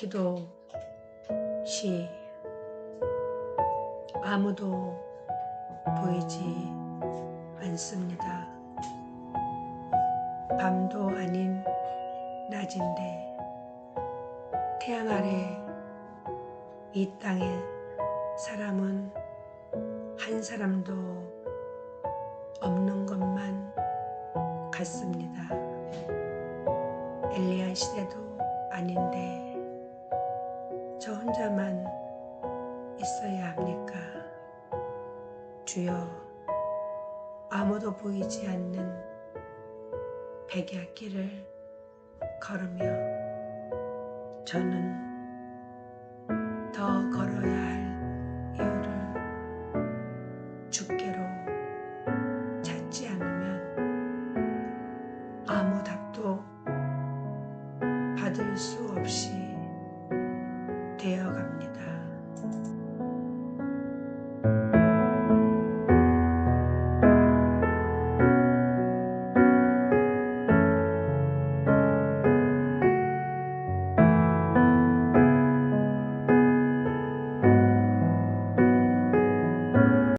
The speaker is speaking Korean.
기도 시 아무도 보이지 않습니다. 밤도 아닌 낮인데 태양 아래 이 땅에 사람은 한 사람도 없는 것만 같습니다. 엘리야 시대도 아닌데 저 혼자만 있어야 합니까? 주여 아무도 보이지 않는 백야길을 걸으며 저는 더 걸어야 할 이유를 주께로 찾지 않으면 아무 답도 받을 수 없이 되어갑니다.